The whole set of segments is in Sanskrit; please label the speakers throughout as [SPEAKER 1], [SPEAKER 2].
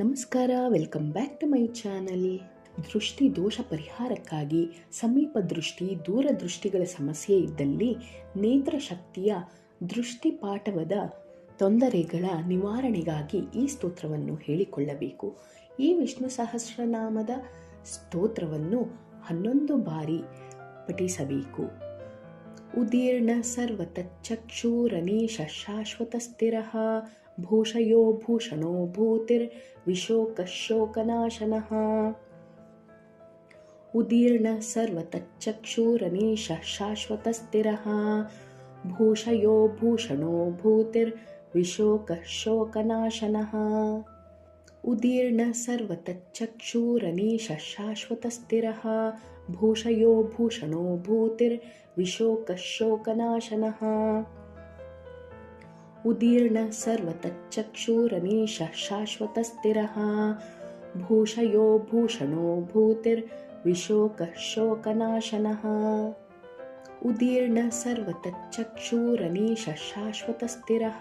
[SPEAKER 1] ನಮಸ್ಕಾರ welcome back to my channel ದೃಷ್ಟಿ ದೋಷ ಪರಿಹಾರಕ್ಕಾಗಿ ಸಮೀಪ ದೃಷ್ಟಿ ದೂರದೃಷ್ಟಿಗಳ ಸಮಸ್ಯೆ ಇದ್ದಲ್ಲಿ ನೇತ್ರಶಕ್ತಿಯ ದೃಷ್ಟಿಪಾಠವದ ತೊಂದರೆಗಳ ನಿವಾರಣೆಗಾಗಿ ಈ ಸ್ತೋತ್ರವನ್ನು ಹೇಳಿಕೊಳ್ಳಬೇಕು ಈ ವಿಷ್ಣು ಸಹಸ್ರನಾಮದ ಸ್ತೋತ್ರವನ್ನು ಹನ್ನೊಂದು ಬಾರಿ ಪಠಿಸಬೇಕು ಉದೀರ್ಣ ಸರ್ವತಚ್ಚಕ್ಷೂರನೇಶ ಶಾಶ್ವತ ಸ್ಥಿರ भूषयो उदीर्ण शाश्वतस्थिरः भूषयो भूषणो भूतिर्विशोकशोकनाशनः उदीर्ण शाश्वतस्थिरः भूषयो भूषणो भूतिर्विशोकशोकनाशनः उदीर्ण सर्वत चक्षूरमीश शाश्वत स्थिरः भूषयो भूषणो भूतिर् विशोक शोकनाशनः उदीर्ण सर्वत चक्षूरमीश शाश्वत स्थिरः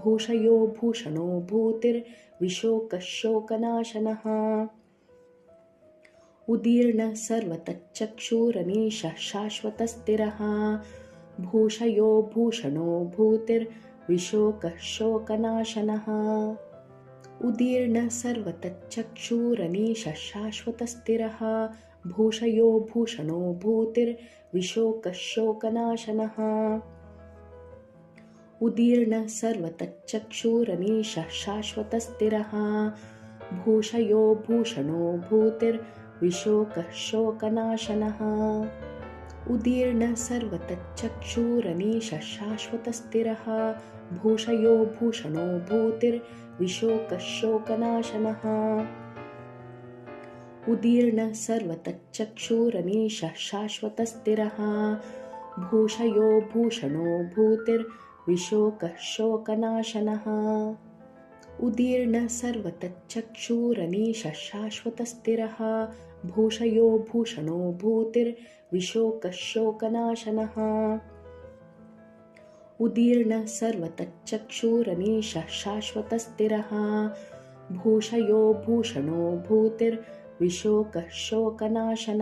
[SPEAKER 1] भूषयो भूषणो भूतिर् विशोक शोकनाशनः उदीर्ण सर्वत चक्षूरमीश शाश्वत स्थिरः भूषयो भूषणो भूतिर् विशोकः शोकनाशनः उदीर्णः सर्वतच्चक्षूरनीशः शाश्वतस्थिरः भूषयो भूषणो भूतिर्विशोकः शोकनाशनः उदीर्णः सर्वतच्चक्षूरनीशः शाश्वतस्थिरः भूषयो भूषणो भूतिर्विशोकः शोकनाशनः उदीर्ण सर्वत चक्षुर भूषयो भूषणो भूतिर्विशोकशोकनाशनः उदीर्ण सर्वत चक्षुर भूषयो भूषणो भूतिर्विशोकशोकनाशनः ಉದೀರ್ಣ ರನೀಶ ಶಾಶ್ವತ ಸ್ಥಿರ ಭೂಷಯೋ ಭೂಷಣೋ ಭೂತಿರ್ ವಿಶೋಕ ಶೋಕನಾಶನ ಉದೀರ್ಣ ಸರ್ವತಚ್ಚಕ್ಷುರನೀಶ ಶಾಶ್ವತ ಸ್ಥಿರ ಭೂಷಯೋ ಭೂಷಣೋ ಭೂತಿರ್ ವಿಶೋಕ ಶೋಕನಾಶನ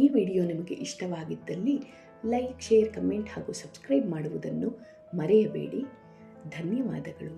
[SPEAKER 1] ಈ ವಿಡಿಯೋ ನಿಮಗೆ ಇಷ್ಟವಾಗಿದ್ದಲ್ಲಿ ಲೈಕ್ ಶೇರ್ ಕಮೆಂಟ್ ಹಾಗೂ ಸಬ್ಸ್ಕ್ರೈಬ್ ಮಾಡುವುದನ್ನು ಮರೆಯಬೇಡಿ ಧನ್ಯವಾದಗಳು